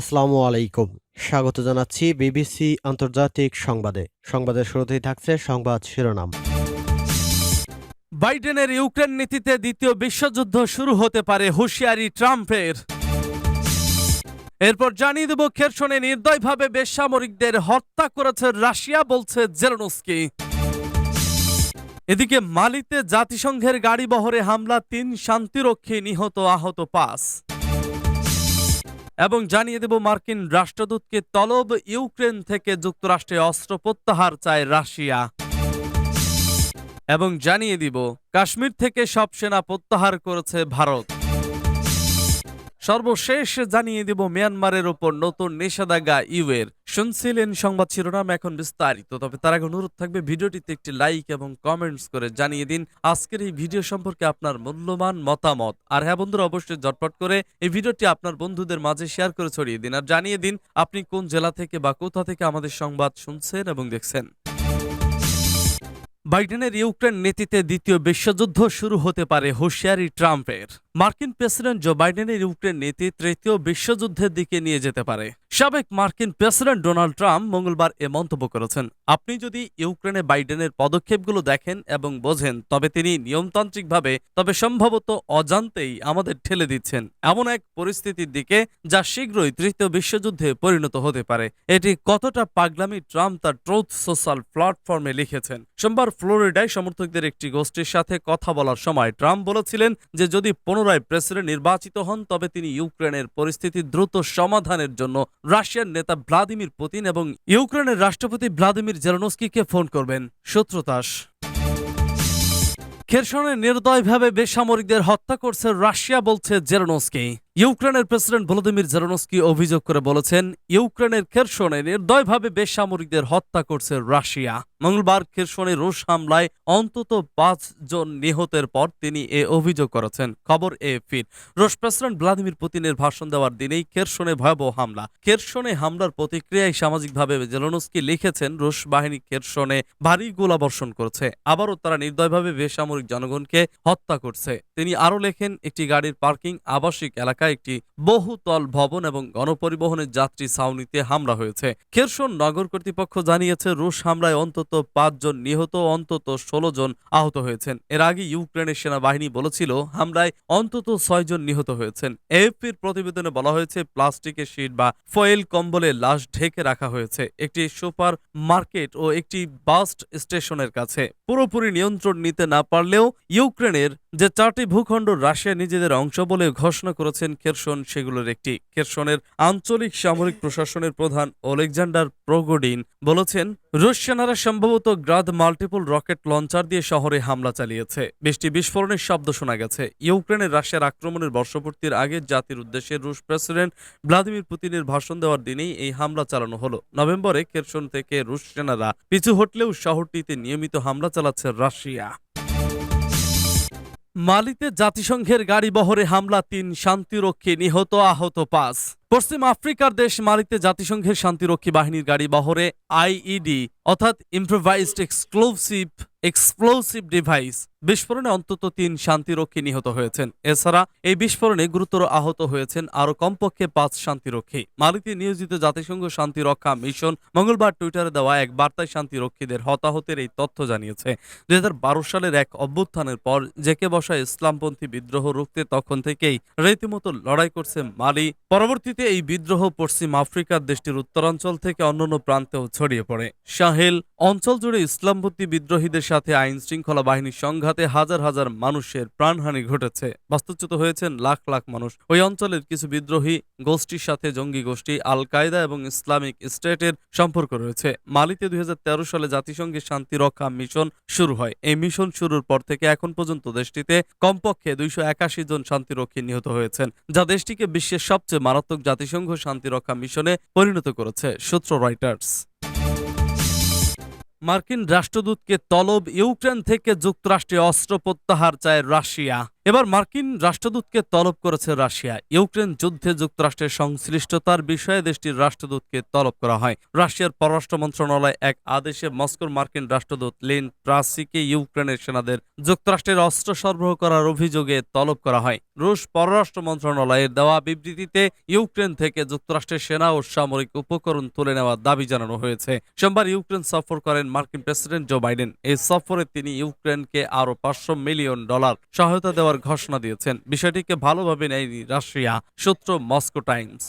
আসসালামু আলাইকুম। স্বাগত জানাচ্ছি বিবিসি আন্তর্জাতিক সংবাদে। সংবাদের শুরুতেই থাকছে সংবাদ শিরোনাম। বাইডেনের ইউক্রেন নীতিতে দ্বিতীয় বিশ্বযুদ্ধ শুরু হতে পারে হুঁশিয়ারি ট্রাম্পের। এরপর জানিয়ে দেব, খেরসনে নির্দয়ভাবে বেসামরিকদের হত্যা করেছে রাশিয়া, বলছে জেলনস্কি। এদিকে মালিতে জাতিসংঘের গাড়ি বহরে হামলা, তিন শান্তিরক্ষী নিহত, আহত পাঁচ। এবং জানিয়ে দেব মার্কিন রাষ্ট্রদূতকে তলব ইউক্রেন থেকে যুক্তরাষ্ট্রে অস্ত্র প্রত্যাহার চায় রাশিয়া। এবং জানিয়ে দিব, কাশ্মীর থেকে সব সেনা প্রত্যাহার করেছে ভারত। সর্বশেষ জানিয়ে দিব মিয়ানমারের উপর নতুন নিষেধাজ্ঞা ইউএর। শুনছিলেন সংবাদ শিরোনাম, এখন বিস্তারিত। তবে তার আগে অনুরোধ থাকবে, ভিডিওটিতে একটি লাইক এবং কমেন্টস করে জানিয়ে দিন, আজকের এই ভিডিও সম্পর্কে আপনার মূল্যবান মতামত। আর হ্যাঁ বন্ধুরা, অবশ্যই জটপট করে এই ভিডিওটি আপনার বন্ধুদের মাঝে শেয়ার করে ছড়িয়ে দিন আর জানিয়ে দিন, আপনি কোন জেলা থেকে বা কোথা থেকে আমাদের সংবাদ শুনছেন এবং দেখছেন। বাইডেনের ইউক্রেন নীতিতে দ্বিতীয় বিশ্বযুদ্ধ শুরু হতে পারে হুঁশিয়ারি ট্রাম্পের। মার্কিন প্রেসিডেন্ট জো বাইডেনের ইউক্রেন নীতি তৃতীয় বিশ্বযুদ্ধের দিকে নিয়ে যেতে পারে। সাবেক মার্কিন প্রেসিডেন্ট ডোনাল্ড ট্রাম্প মঙ্গলবার এ মন্তব্য করেছেন। আপনি যদি ইউক্রেনে বাইডেনের পদক্ষেপগুলো দেখেন এবং বোঝেন, তবে তিনি নিয়মতান্ত্রিকভাবে, তবে সম্ভবত অজান্তেই আমাদের ঠেলে দিচ্ছেন। এমন এক পরিস্থিতির দিকে যা শীঘ্রই তৃতীয় বিশ্বযুদ্ধে পরিণত হতে পারে। এটি কতটা পাগলামি ট্রাম্প তার ট্রুথ সোশ্যাল প্ল্যাটফর্মে লিখেছেন। সোমবার ফ্লোরিডায় সমর্থকদের একটি গোষ্ঠীর সাথে কথা বলার সময় ট্রাম্প বলেছিলেন যে যদি পুনরায় প্রেসিডেন্ট নির্বাচিত হন, তবে তিনি ইউক্রেনের পরিস্থিতি দ্রুত সমাধানের জন্য রাশিয়ার নেতা ভ্লাদিমির পুতিন এবং ইউক্রেনের রাষ্ট্রপতি ভ্লাদিমির জেলনস্কিকে ফোন করবেন। সূত্রতাস। খেরসনে নির্দয়ভাবে বেসামরিকদের হত্যা করছে রাশিয়া, বলছে জেরনস্কি ইউক্রেনের প্রেসিডেন্ট ভলোদিমির জেরনস্কি অভিযোগ করে বলেছেন, ইউক্রেনের খেরসনে নির্দয়ভাবে বেসামরিকদের হত্যা করছে রাশিয়া। মঙ্গলবার খেরসনে রুশ হামলায় অন্তত পাঁচ জন নিহতের পর তিনি এ অভিযোগ করেছেন। খবর এএফপির রুশ প্রেসিডেন্ট ভ্লাদিমির পুতিনের ভাষণ দেওয়ার দিনেই খেরসনে ভয়াবহ হামলা। খেরসনে হামলার প্রতিক্রিয়ায় সামাজিকভাবে জেলনস্কি লিখেছেন, রুশ বাহিনী খেরসনে ভারী গোলাবর্ষণ করছে। আবারও তারা নির্দয়ভাবে বেসামরিক জনগণকে হত্যা করছে। তিনি আরও লেখেন, একটি গাড়ির পার্কিং আবাসিক এলাকায় একটি বহুতল ভবন এবং গণপরিবহনের যাত্রী ছাউনিতে হামলা হয়েছে। খেরসন নগর কর্তৃপক্ষ জানিয়েছে, রুশ হামলায় অন্তত পাঁচজন নিহত অন্তত ষোলো জন আহত হয়েছেন। এর আগে ইউক্রেনের সেনাবাহিনী বলেছিল, হামলায় অন্তত ছয় জন নিহত হয়েছেন। এএফপির প্রতিবেদনে বলা হয়েছে, প্লাস্টিকের শিট বা ফয়েল কম্বলে লাশ ঢেকে রাখা হয়েছে। একটি সুপার মার্কেট ও একটি বাস স্টেশনের কাছে। পুরোপুরি নিয়ন্ত্রণ নিতে না পারলেও ইউক্রেনের যে চারটি ভূখণ্ড, রাশিয়া নিজেদের অংশ বলে ঘোষণা করেছেন খেরসন সেগুলোর একটি। খেরসনের আঞ্চলিক সামরিক প্রশাসনের প্রধান ওলেকজান্ডার প্রোগোডিন বলেছেন রুশ সেনারা সম্ভবত গ্রাদ মাল্টিপল রকেট লঞ্চার দিয়ে শহরে হামলা চালিয়েছে। বৃষ্টি বিস্ফোরণের শব্দ শোনা গেছে। ইউক্রেনের রাশিয়ার আক্রমণের বর্ষপূর্তির আগে জাতির উদ্দেশ্যে রুশ প্রেসিডেন্ট ভ্লাদিমির পুতিনের ভাষণ দেওয়ার দিনেই এই হামলা চালানো হলো। নভেম্বরে খেরসন থেকে রুশ সেনারা পিছু হটলেও শহরটিতে নিয়মিত হামলা চালাচ্ছে রাশিয়া। মালিতে জাতিসংঘের গাড়িবহরে হামলা তিন শান্তিরক্ষী নিহত আহত পাঁচ। পশ্চিম আফ্রিকার দেশ মালিতে জাতিসংঘের শান্তিরক্ষী বাহিনীর গাড়ি বহরে আইইডি, অর্থাৎ ইম্প্রোভাইজড এক্সক্লুসিভ এক্সপ্লোসিভ ডিভাইস বিস্ফোরণে অন্তত তিন শান্তিরক্ষী নিহত হয়েছেন। এছাড়া এই বিস্ফোরণে গুরুতর আহত হয়েছেন আরও কমপক্ষে পাঁচ শান্তিরক্ষী। মালিতে নিয়োজিত জাতিসংঘ শান্তিরক্ষা মিশন মঙ্গলবার টুইটারে দেওয়া এক বার্তায় শান্তিরক্ষীদের হতাহতের এই তথ্য জানিয়েছে। দুই হাজার বারো সালের এক অভ্যুত্থানের পর জেকে বসা ইসলামপন্থী বিদ্রোহ রুখতে তখন থেকেই রীতিমতো লড়াই করছে মালি। পরবর্তীতে এই বিদ্রোহ পশ্চিম আফ্রিকার দেশটির উত্তরাঞ্চল থেকে অন্যান্য প্রান্তেও ছড়িয়ে পড়ে। সাহেল, অঞ্চল জুড়ে ইসলামপন্থী বিদ্রোহীদের সাথে আইন শৃঙ্খলা বাহিনীর সংঘাতে হাজার হাজার মানুষের প্রাণহানি ঘটেছে। বাস্তুচ্যুত হয়েছেন লাখ লাখ মানুষ। ওই অঞ্চলের কিছু বিদ্রোহী গোষ্ঠীর সাথে জঙ্গি গোষ্ঠী আল কায়দা এবং ইসলামিক স্টেটের সম্পর্ক রয়েছে। মালিতে দুই হাজার তেরো সালে জাতিসংঘের শান্তি রক্ষা মিশন শুরু হয়। এই মিশন শুরুর পর থেকে এখন পর্যন্ত দেশটিতে কমপক্ষে দুইশো একাশি জন শান্তিরক্ষী নিহত হয়েছেন, যা দেশটিকে বিশ্বের সবচেয়ে মারাত্মক জাতিসংঘ শান্তিরক্ষা মিশনে পরিণত করেছে সূত্র রয়টার্স মার্কিন রাষ্ট্রদূতকে তলব ইউক্রেন থেকে যুক্তরাষ্ট্রে অস্ত্র প্রত্যাহার চায় রাশিয়া। এবার মার্কিন রাষ্ট্রদূতকে তলব করেছে রাশিয়া। ইউক্রেন যুদ্ধে যুক্তরাষ্ট্রের সংশ্লিষ্টতার বিষয়ে দেশটির রাষ্ট্রদূতকে তলব করা হয়। রাশিয়ার পররাষ্ট্র মন্ত্রণালয় এক আদেশে মস্কোর মার্কিন রাষ্ট্রদূত লিন ট্রাসিকে ইউক্রেনের সেনাদের যুক্তরাষ্ট্রের অস্ত্র সরবরাহ করার অভিযোগে তলব করা হয়। রুশ পররাষ্ট্র মন্ত্রণালয়ের দেওয়া বিবৃতিতে ইউক্রেন থেকে যুক্তরাষ্ট্রের সেনা ও সামরিক উপকরণ তুলে নেওয়ার দাবি জানানো হয়েছে। সোমবার ইউক্রেন সফর করেন মার্কিন প্রেসিডেন্ট জো বাইডেন। এই সফরে তিনি ইউক্রেনকে আরও পাঁচশো মিলিয়ন ডলার সহায়তা দেওয়ার ঘোষণা দিয়েছেন। বিষয়টিকে ভালোভাবে নেয়নি রাশিয়া সূত্র মস্কো টাইমস।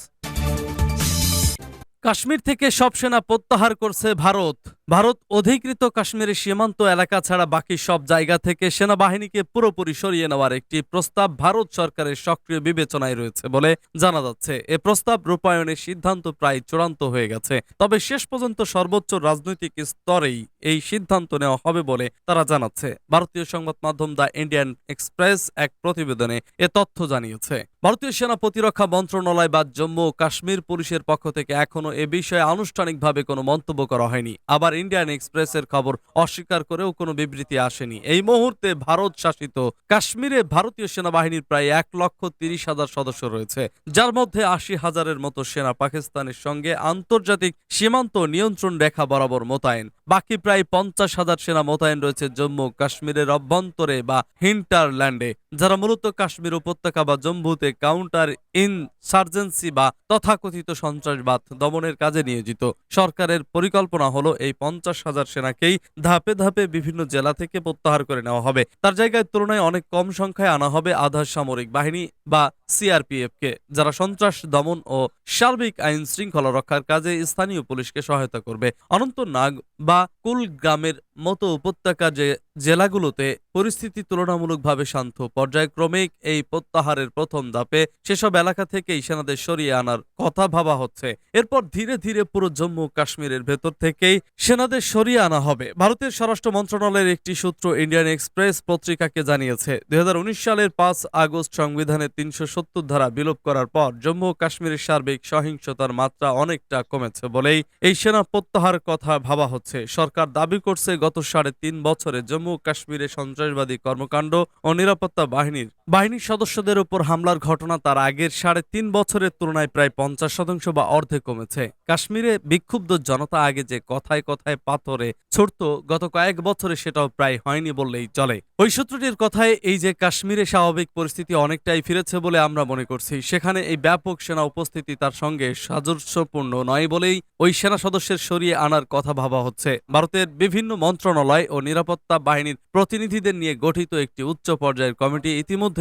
কাশ্মীর থেকে সব সেনা প্রত্যাহার করছে ভারত। ভারত অধিকৃত কাশ্মীরের সীমান্ত এলাকা ছাড়া বাকি সব জায়গা থেকে সেনাবাহিনীকে পুরোপুরি সরিয়ে নেওয়ার একটি প্রস্তাব ভারত সরকারের সক্রিয় বিবেচনায় রয়েছে বলে জানা যাচ্ছে। এ প্রস্তাব রূপায়ণের সিদ্ধান্ত প্রায় চূড়ান্ত হয়ে গেছে। তবে শেষ পর্যন্ত সর্বোচ্চ রাজনৈতিক স্তরেই এই সিদ্ধান্ত নেওয়া হবে বলে তারা জানাচ্ছে। ভারতীয় সংবাদ মাধ্যম দ্য ইন্ডিয়ান এক্সপ্রেস এক প্রতিবেদনে এ তথ্য জানিয়েছে। ভারতীয় সেনা প্রতিরক্ষা মন্ত্রণালয় বা জম্মু ও কাশ্মীর পুলিশের পক্ষ থেকে এখনও এ বিষয়ে আনুষ্ঠানিকভাবে কোনো মন্তব্য করা হয়নি। আবার ইন্ডিয়ান এক্সপ্রেসের খবর অস্বীকার করেও কোনো বিবৃতি আসেনি। এই মুহূর্তে ভারত শাসিত কাশ্মীরে ভারতীয় সেনাবাহিনীর প্রায় এক লক্ষ তিরিশ হাজার সদস্য রয়েছে। যার মধ্যে আশি হাজারের মতো সেনা পাকিস্তানের সঙ্গে আন্তর্জাতিক সীমান্ত নিয়ন্ত্রণ রেখা বরাবর মোতায়েন। বাকি প্রায় পঞ্চাশ হাজার সেনা মোতায়েন রয়েছে জম্মু কাশ্মীরের অভ্যন্তরে বা হিন্টারল্যান্ডে যারা মূলত কাশ্মীর উপত্যকা বা জম্মুতে কাউন্টার ইনসার্জেন্সি বা তথাকথিত সন্ত্রাসবাদ দমনের কাজে নিয়োজিত। সরকারের পরিকল্পনা হলো এই পঞ্চাশ হাজার সেনাকেই ধাপে ধাপে বিভিন্ন জেলা থেকে প্রত্যাহার করে নেওয়া হবে। তার জায়গায় তুলনায় অনেক কম সংখ্যায় আনা হবে আধা সামরিক বাহিনী বা সিআরপিএফ কে যারা সন্ত্রাস দমন ও সার্বিক আইন শৃঙ্খলা রক্ষার কাজে স্থানীয় পুলিশকে সহায়তা করবে। অনন্ত নাগ বা কুলগ্রামের মতো উপত্যকা যে জেলাগুলোতে পরিস্থিতি তুলনামূলকভাবে শান্ত। পর্যায়ক্রমিক এই প্রত্যাহারের প্রথম ধাপে সেসব এলাকা থেকেই সেনাদের সরিয়ে আনার কথা ভাবা হচ্ছে। এরপর ধীরে ধীরে পুরো জম্মু কাশ্মীরের ভেতর থেকেই সেনাদের সরিয়ে আনা হবে। ভারতের স্বরাষ্ট্র মন্ত্রণালয়ের একটি সূত্র ইন্ডিয়ান এক্সপ্রেস পত্রিকাকে জানিয়েছে, দুই হাজার উনিশ সালের পাঁচ আগস্ট সংবিধানের তিনশো সত্তর ধারা বিলোপ করার পর জম্মু কাশ্মীরের সার্বিক সহিংসতার মাত্রা অনেকটা কমেছে বলেই এই সেনা প্রত্যাহার কথা ভাবা হচ্ছে। সরকার দাবি করছে, গত সাড়ে তিন বছরে ও কাশ্মীরে সন্ত্রাসবাদী কর্মকাণ্ড ও নিরাপত্তা বাহিনীর বাহিনীর সদস্যদের উপর হামলার ঘটনা তার আগের সাড়ে তিন বছরের তুলনায় প্রায় পঞ্চাশ শতাংশ বা অর্ধে কমেছে। কাশ্মীরে বিক্ষুব্ধ জনতা আগে যে কথায় কথায় পাথরে ছুটত, গত কয়েক বছরে সেটাও প্রায় হয়নি বললেই চলে। ওই সূত্রটির কথায় এই যে কাশ্মীরে স্বাভাবিক পরিস্থিতি অনেকটাই ফিরেছে বলে আমরা মনে করছি, সেখানে এই ব্যাপক সেনা উপস্থিতি তার সঙ্গে সাদৃশ্যপূর্ণ নয় বলেই ওই সেনা সদস্যের সরিয়ে আনার কথা ভাবা হচ্ছে। ভারতের বিভিন্ন মন্ত্রণালয় ও নিরাপত্তা বাহিনীর প্রতিনিধিদের নিয়ে গঠিত একটি উচ্চ পর্যায়ের কমিটি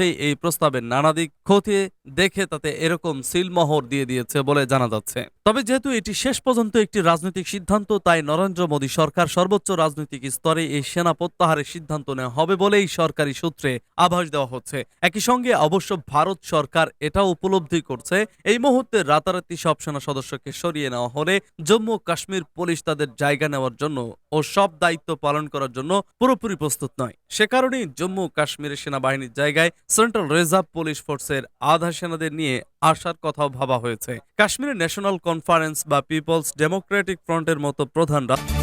ইতিমধ্যেই এই প্রস্তাবের নানা দিক খতিয়ে দেখে তাতে এরকম সিলমোহর দিয়ে দিয়েছে বলে জানা যাচ্ছে। তবে যেহেতু এটি শেষ পর্যন্ত একটি রাজনৈতিক সিদ্ধান্ত, তাই নরেন্দ্র মোদী সরকার সর্বোচ্চ রাজনৈতিক স্তরে এই সেনা প্রত্যাহারের সিদ্ধান্ত নেওয়া হবে বলেই সরকারি সূত্রে আভাস দেওয়া হচ্ছে। একই সঙ্গে অবশ্য ভারত সরকার এটাও উপলব্ধি করছে, এই মুহূর্তে রাতারাতি সব সেনা সদস্যকে সরিয়ে নেওয়া হলে জম্মু কাশ্মীর পুলিশ তাদের জায়গা নেওয়ার জন্য ও সব দায়িত্ব পালন করার জন্য পুরোপুরি প্রস্তুত নয়। সে কারণেই জম্মু কাশ্মীরের সেনাবাহিনীর জায়গায় সেন্ট্রাল রিজার্ভ পুলিশ ফোর্সের আধা সেনাদের নিয়ে আসার কথাও ভাবা হয়েছে। কাশ্মীরের ন্যাশনাল কনফারেন্স বা পিপলস ডেমোক্রেটিক ফ্রন্টের মতো প্রধান রা-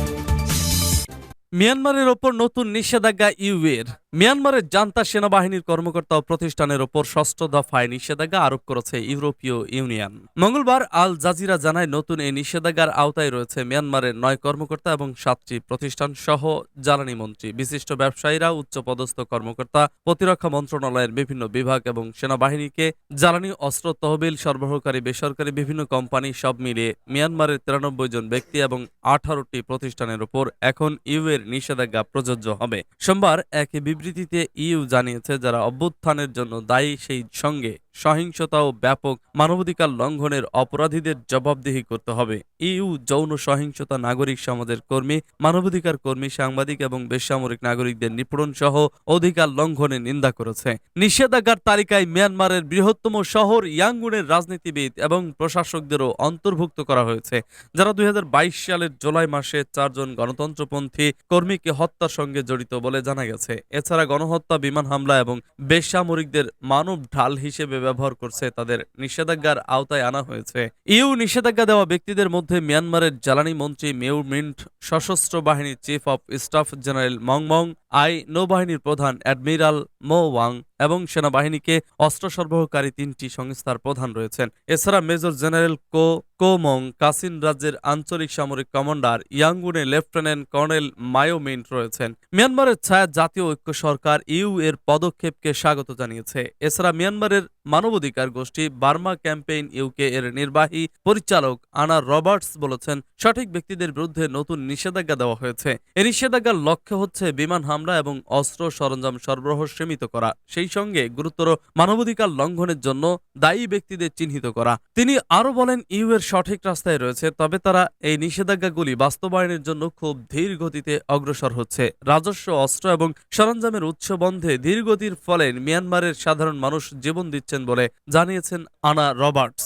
মিয়ানমারের ওপর নতুন নিষেধাজ্ঞা ইউএর। মিয়ানমারের জান্তা সেনাবাহিনীর কর্মকর্তা ও প্রতিষ্ঠানের ওপর ষষ্ঠ দফায় নিষেধাজ্ঞা আরোপ করেছে ইউরোপীয় ইউনিয়ন। মঙ্গলবার আল জাজিরা জানায়, নতুন এই নিষেধাজ্ঞার আওতায় রয়েছে মিয়ানমারের নয় কর্মকর্তা এবং সাতটি প্রতিষ্ঠান সহ জ্বালানি মন্ত্রী। বিশিষ্ট ব্যবসায়ীরা, উচ্চপদস্থ কর্মকর্তা, প্রতিরক্ষা মন্ত্রণালয়ের বিভিন্ন বিভাগ এবং সেনাবাহিনীকে জ্বালানি, অস্ত্র, তহবিল সরবরাহকারী, বেসরকারি বিভিন্ন কোম্পানি সব মিলিয়ে মিয়ানমারের তিরানব্বই জন ব্যক্তি এবং আঠারোটি প্রতিষ্ঠানের ওপর এখন ইউ এর নিষেধাজ্ঞা প্রযোজ্য হবে। সোমবার এক বিবৃতিতে ইউ জানিয়েছে, যারা অভ্যুত্থানের জন্য দায়ী সেই সঙ্গে। সহিংসতা ও ব্যাপক মানবাধিকার লঙ্ঘনের অপরাধীদের জবাবদিহি করতে হবে। ইউ যৌন সহিংসতা নাগরিক সমাজের কর্মী, মানবাধিকার কর্মী, সাংবাদিক এবং বেসামরিক নাগরিকদের নিপীড়ন সহ অধিকার লঙ্ঘনের নিন্দা করেছে। নিষেধাজ্ঞার তালিকায় মিয়ানমারের বৃহত্তম শহর ইয়াঙ্গুনের রাজনীতিবিদ এবং প্রশাসকদেরও অন্তর্ভুক্ত করা হয়েছে, যারা দুই হাজার বাইশ সালের জুলাই মাসে চারজন গণতন্ত্রপন্থী কর্মীকে হত্যার সঙ্গে জড়িত বলে জানা গেছে। এছাড়া গণহত্যা, বিমান হামলা এবং বেসামরিকদের মানব ঢাল হিসেবে ব্যবহার করছে, তাদের নিষেধাজ্ঞার আওতায় আনা হয়েছে। ইউ নিষেধাজ্ঞা দেওয়া ব্যক্তিদের মধ্যে মিয়ানমারের জ্বালানি মন্ত্রী মেউ মিন্ট, সশস্ত্র বাহিনীর chief of staff general Maung Maung, Aye নৌবাহিনীর প্রধান অ্যাডমিরাল মো ওয়াং এবং সেনাবাহিনীকে অস্ত্র সরবরাহকারী তিনটি সংস্থার প্রধান রয়েছেন। এছাড়া মেজর জেনারেল কো কোমং কাসিন রাজ্যের আঞ্চলিক সামরিক কমান্ডার ইয়াঙ্গুনে লেফটেন্যান্ট কর্নেল মায়োমিন্ট রয়েছেন। মিয়ানমারের ছায়া জাতীয় ঐক্য সরকার ইউ এর পদক্ষেপকে স্বাগত জানিয়েছে। এছাড়া মিয়ানমারের মানবাধিকার গোষ্ঠী বার্মা ক্যাম্পেইন ইউকে এর নির্বাহী পরিচালক আনা রবার্টস বলেছেন, সঠিক ব্যক্তিদের বিরুদ্ধে নতুন নিষেধাজ্ঞা দেওয়া হয়েছে। এই নিষেধাজ্ঞার লক্ষ্য হচ্ছে বিমান হামলা এবং অস্ত্র সরঞ্জাম সরবরাহ সীমিত করা, সেই সঙ্গে গুরুতর মানবাধিকার লঙ্ঘনের জন্য দায়ী ব্যক্তিদের চিহ্নিত করা। তিনি আরও বলেন, ইউ এর সঠিক রাস্তায় রয়েছে, তবে তারা এই নিষেধাজ্ঞাগুলি বাস্তবায়নের জন্য খুব ধীর গতিতে অগ্রসর হচ্ছে। রাজস্ব, অস্ত্র এবং সরঞ্জামের উৎস বন্ধে ধীর গতির ফলে মিয়ানমারের সাধারণ মানুষ জীবন দিচ্ছেন বলে জানিয়েছেন আনা রবার্টস।